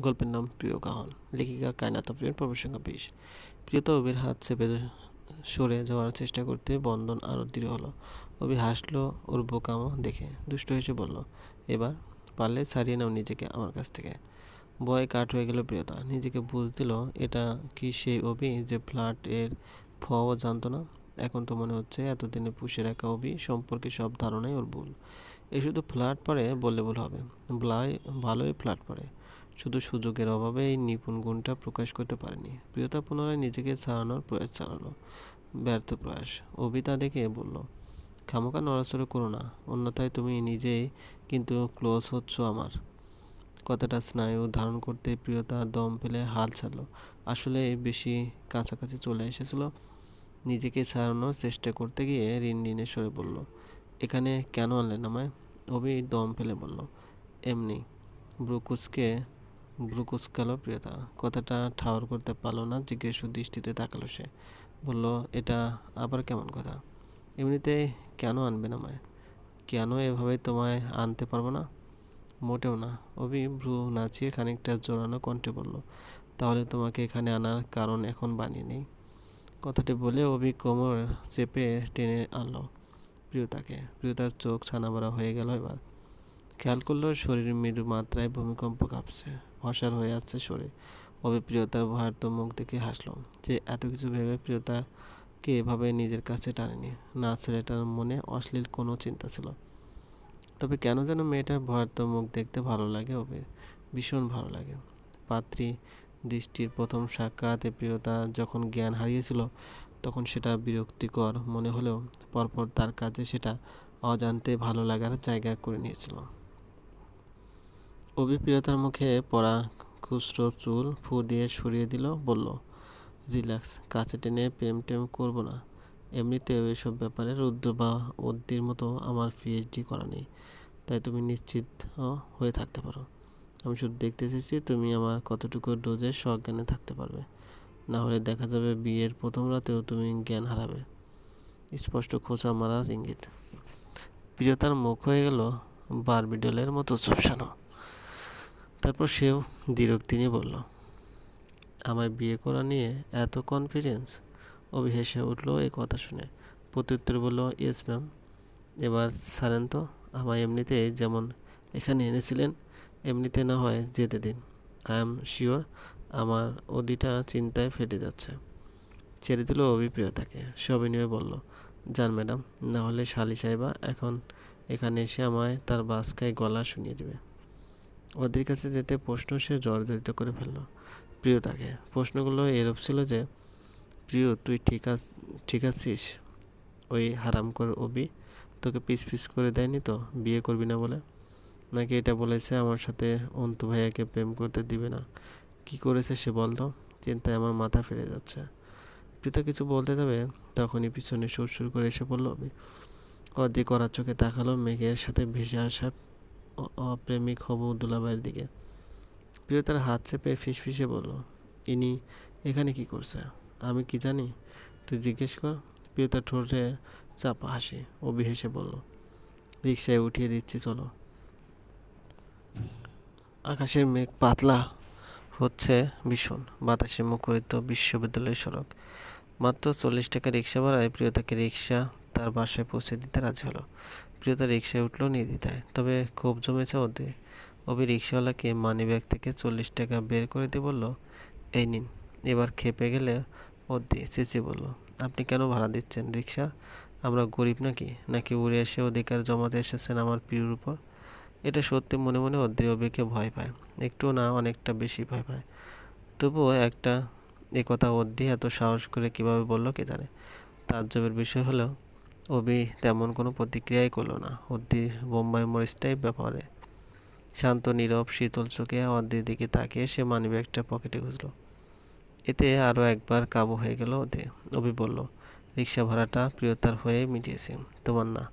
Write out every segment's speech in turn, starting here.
গল্পের নাম প্রিয় গাহন লেখিকা কায়নাতা প্রিয়র প্রবেশঙ্গা বিশ। প্রিয়তা অবির হাত চেপে সরে যাওয়ার চেষ্টা করতে বন্ধন আরও দৃঢ় হলো। অবি হাসলো, ওর বোকামো দেখে দুষ্ট হেসে বলল, এবার পারলে ছাড়িয়ে নাও নিজেকে আমার কাছ থেকে। ভয় কাট হয়ে গেল প্রিয়তা। নিজেকে বুঝ দিল, এটা কি সেই অবি যে ফ্ল্যাট এর ফও জানতো না? এখন তো মনে হচ্ছে এতদিনে পুষে রাখা অবি সম্পর্কে সব ধারণাই ওর ভুল। এ শুধু ফ্ল্যাট পারে বললে ভুল হবে। ব্লাই ভালোই ফ্ল্যাট পারে। শুধু সুযোগের অভাবে এই নিপুণ গুণটা প্রকাশ করতে পারেনি। প্রিয়তা পুনরায় নিজেকে ছাড়ানোর প্রয়াস চালালো। ব্যর্থ প্রয়াস। অবিতা দেখে বলল খামোকা নড়াচড়া করো না। অন্যথায় তুমি নিজেই কিন্তু ক্লোজ হচ্ছ আমার। কথাটা স্নায়ু ধারণ করতে প্রিয়তা দম ফেলে হাল ছাড়লো। আসলে বেশি কাছাকাছি চলে এসেছিল। নিজেকে ছাড়ানোর চেষ্টা করতে গিয়ে ঋণ ঋণে সরে বলল এখানে কেন আনলেন আমায়? অভি দম ফেলে বলল, এমনি। ব্রুকুসকে ব্রুকুসকালো প্রিয়তা। কথাটা ঠাওর করতে পারল না, জিজ্ঞেস দৃষ্টিতে তাকালো সে। বলল, এটা আবার কেমন কথা? এমনিতে কেন আনবে না আমায়? কেন এভাবে তোমায় আনতে পারব না? মোটেও না। অভি ভ্রু নাচিয়ে খানিকটা জোরানো কণ্ঠে বলল, তাহলে তোমাকে এখানে আনার কারণ এখন বানিয়ে নেই। কথাটি বলে অভি কোমর চেপে টেনে আনলো প্রিয়তাকে। প্রিয়তার চোখ ছানাবড়া হয়ে গেল এবার। খেয়াল করল, শরীর মৃদু মাত্রায় ভূমিকম্প কাঁপছে। অসার হয়ে আসছে শরীর। অভি প্রিয়তার ভারত মুখ দেখে হাসলো যে এত কিছু ভেবে প্রিয়তাকে এভাবে নিজের কাছে টানেনি। না, ছেলেটার মনে অশ্লীল কোনো চিন্তা ছিল। তবে কেন যেন মেয়েটার ভয়ার্ত মুখ দেখতে ভালো লাগে অবির ভীষণ ভালো লাগে। পাত্রী দৃষ্টির প্রথম সাক্ষাতে প্রিয়তা যখন জ্ঞান হারিয়েছিল, তখন সেটা বিরক্তিকর মনে হলেও পরপর তার কাজে সেটা অজান্তে ভালো লাগার জায়গা করে নিয়েছিল। অভিপ্রিয়তার মুখে পড়া খুচরো চুল ফু দিয়ে সরিয়ে দিল, বলল, রিল্যাক্স, কাছে টেনে প্রেম টেম করব না। এমনিতেও এসব ব্যাপারে রুদ্র বা অদ্দির মতো আমার পিএইচডি করা নেই। তাই তুমি নিশ্চিত হয়ে থাকতে পারো। আমি শুধু দেখতে চেয়েছি, তুমি আমার কতটুকু ডোজে সজ্ঞানে থাকতে পারবে। না হলে দেখা যাবে বিয়ের প্রথম রাতেও তুমি জ্ঞান হারাবে। স্পষ্ট খোঁচা মারার ইঙ্গিত। প্রিয়তার মুখ হয়ে গেল বারবিডলের মতো চুপসানো তারপর সেও দ্বিরক্তি নিয়ে বলল, আমায় বিয়ে করা নিয়ে এত কনফিডেন্স অভি হেসে উঠল এই কথা শুনে। প্রত্যুত্তর বলল ইয়েস ম্যাম এবার, ছাড়েন তো, আমায় এমনিতে যেমন এখানে এনেছিলেন, এমনিতে না হয় যেতে দিন। আই এম শিওর আমার অদিটা চিন্তায় ফেটে যাচ্ছে। ছেড়ে দিল অভিপ্রিয়তাকে। সবিনয়ে বলল যান ম্যাডাম, না হলে শালি সাহেবা এখন এখানে এসে আমায় তার বাসকায় গলা শুনিয়ে দেবে। ওদের কাছে যেতে প্রশ্ন সে জর্জরিত করে ফেলল। প্রিয় তাকে, প্রশ্নগুলো এরূপ ছিল যে, প্রিয়, তুই ঠিক আছ, ঠিক আছিস? ওই হারাম কর অবি তোকে পিস পিস করে দেয়নি তো? বিয়ে করবি না বলে? নাকি এটা বলেছে আমার সাথে অন্তু ভাইয়াকে প্রেম করতে দিবে না? কি করেছে সে বলতো চিন্তায় আমার মাথা ফিরে যাচ্ছে। পিতা কিছু বলতে যাবে, তখনই পিছনে সুর সুর করে এসে পড়ল অর্ধেক করার চোখে তাকালো মেঘের সাথে ভেসে আসা অপ্রেমিক হবু দুলাবাইয়ের দিকে। প্রিয়তার হাত চেপে ফিসফিসে বলল, ইনি এখানে কি করছে? আমি কি জানি? তুই জিজ্ঞেস কর। প্রিয়তার ঠোঁটে চাপা হাসি অবি হেসে বলল রিক্সায় উঠিয়ে দিচ্ছি, চলো। আকাশের মেঘ পাতলা হচ্ছে ভীষণ, বাতাসে মুখরিত বিশ্ববিদ্যালয় সড়ক। মাত্র চল্লিশ টাকা রিক্সা ভাড়ায় প্রিয়তাকে রিক্সা তার বাসায় পৌঁছে দিতে রাজি হলো। প্রিয়তা রিক্সায় উঠল নির্দ্বিধায়। তবে ক্ষোভ জমেছে ওদের। অবি রিক্সাওয়ালাকে মানি ব্যাগ থেকে চল্লিশ টাকা বের করে দিয়ে বলল, এই নিন। এবার খেপে গেলে অদ্দি চেঁচে বলল, আপনি কেন ভাড়া দিচ্ছেন রিক্সা আমরা গরিব নাকি? নাকি উড়ে এসে অধিকার জমাতে এসেছেন আমার প্রিয়র উপর? এটা সত্যি মনে মনে অদ্রি অবিকে ভয় পায়। একটু না, অনেকটা বেশি ভয় পায়। তবুও একটা এ কথা অদ্রি এত সাহস করে কীভাবে বলল কে জানে? তাজ্জবের বিষয় হলো অবি তেমন কোনো প্রতিক্রিয়াই করল না। অদ্রি বোম্বাই মরিচটাই ব্যাপারে। শান্ত, নীরব, শীতল চোখে অদ্দির দিকে তাকিয়ে সে মানিব্যাগটা পকেটে খুঁজলো। এতে আরও একবার কাবু হয়ে গেল ওদের অবি বলল রিক্সা ভাড়াটা প্রিয়তার হয়ে মিটিয়েছি। তোমার না।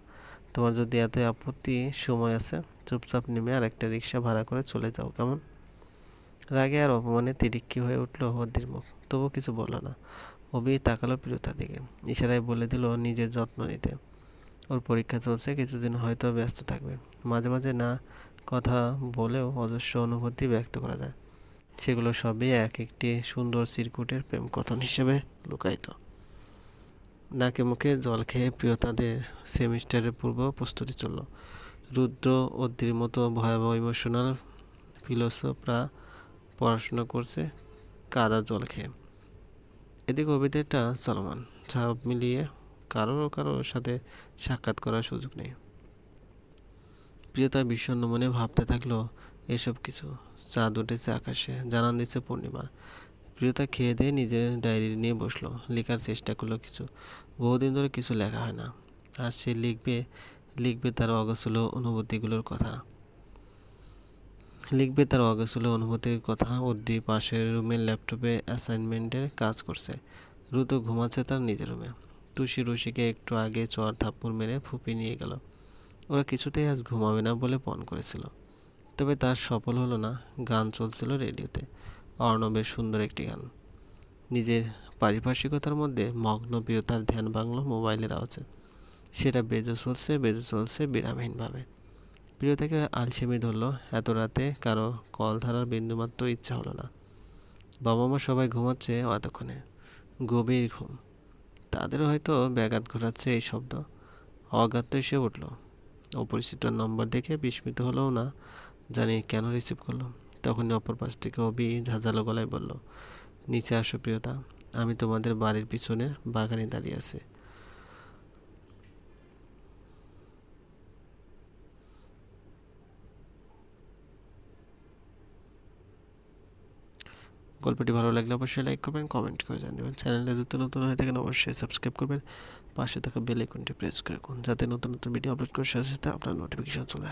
তোমার যদি এত আপত্তি, সময় আছে, চুপচাপ নেমে আর একটা রিক্সা ভাড়া করে চলে যাও, কেমন? রাগে আর অপমানে তিরিক্কি হয়ে উঠল হদ্দির মুখ। তবু কিছু বলল না। অবি তাকালো প্রিয়তার দিকে। ইশারায় বলে দিল, নিজের যত্ন নিতে। ওর পরীক্ষা চলছে, কিছুদিন হয়তো ব্যস্ত থাকবে। মাঝে মাঝে না কথা বলেও অজস্র অনুভূতি ব্যক্ত করা যায়। সেগুলো সবই এক একটি সুন্দর চিরকুটের প্রেম কথন হিসেবে লুকায়িত। নাকে মুখে জল খেয়ে প্রিয়তাদের সেমিস্টারের পূর্ব প্রস্তুতি চলল। রুদ্র অদ্রির মতো ভয়াবহ ইমোশনাল ফিলোসফরা পড়াশোনা করছে, কাদা জল খেয়ে। এদিকে অভিধাটা চলমান সব মিলিয়ে কারও কারোর সাথে সাক্ষাৎ করার সুযোগ নেই। প্রিয়তা বিষণ্ণ মনে ভাবতে থাকল, এসব কিছু চাঁদ উঠেছে আকাশে, জানান দিচ্ছে পূর্ণিমার। প্রিয়তা খেয়ে দিয়ে নিজের ডায়েরি নিয়ে বসল, লেখার চেষ্টা করল কিছু। বহুদিন ধরে কিছু লেখা হয় না। আর সে লিখবে লিখবে তার অগোছল অনুভূতিগুলোর কথা। লিখবে তার অগোছল অনুভূতির কথা অদ্রি পাশের রুমের ল্যাপটপে অ্যাসাইনমেন্টের কাজ করছে। রুতো ঘুমাচ্ছে তার নিজের রুমে। তুষি রুশিকে একটু আগে চর থাপ্পড় মেরে ফুপি নিয়ে গেল। ওরা কিছুতেই আজ ঘুমাবে না বলে পণ করেছিল। তবে তার সফল হলো না, গান চলছিল রেডিওতে। অর্ণবের সুন্দর একটি গান। নিজের পারিপার্শ্বিকতার মধ্যে মগ্ন প্রিয়তার ধ্যান বাংলো মোবাইলের আওয়াজে সেটা বেজে চলছে বেজে চলছে বিরামহীনভাবে। প্রিয়তাকে আলসেমি ধরলো, এত রাতে কারও কল ধরার বিন্দুমাত্র ইচ্ছা হলো না। বাবা মা সবাই ঘুমাচ্ছে এতক্ষণে। গভীর ঘুম। তাদেরও হয়তো ব্যাঘাত ঘটাচ্ছে এই শব্দ। অজ্ঞাত এসে উঠল। অপরিচিত নম্বর দেখে বিস্মিত হলেও না, জানি কেন রিসিভ করল। তখনই অপর পাশ থেকে অবি ঝাঁঝালো গলায় বলল, নিচে আসো প্রিয়তা, আমি তোমাদের বাড়ির পিছনের বাগানে দাঁড়িয়ে আছি। গল্পটি ভালো লাগলে অবশ্যই লাইক করবেন কমেন্ট করে জানাবেন। চ্যানেলে যদি নতুন হয়ে থাকেন, অবশ্যই সাবস্ক্রাইব করবেন। পাশে থাকা বেল আইকনটি প্রেস করে রাখুন, যাতে নতুন নতুন ভিডিও আপলোড করার সাথে সাথে আপনার নোটিফিকেশন চলে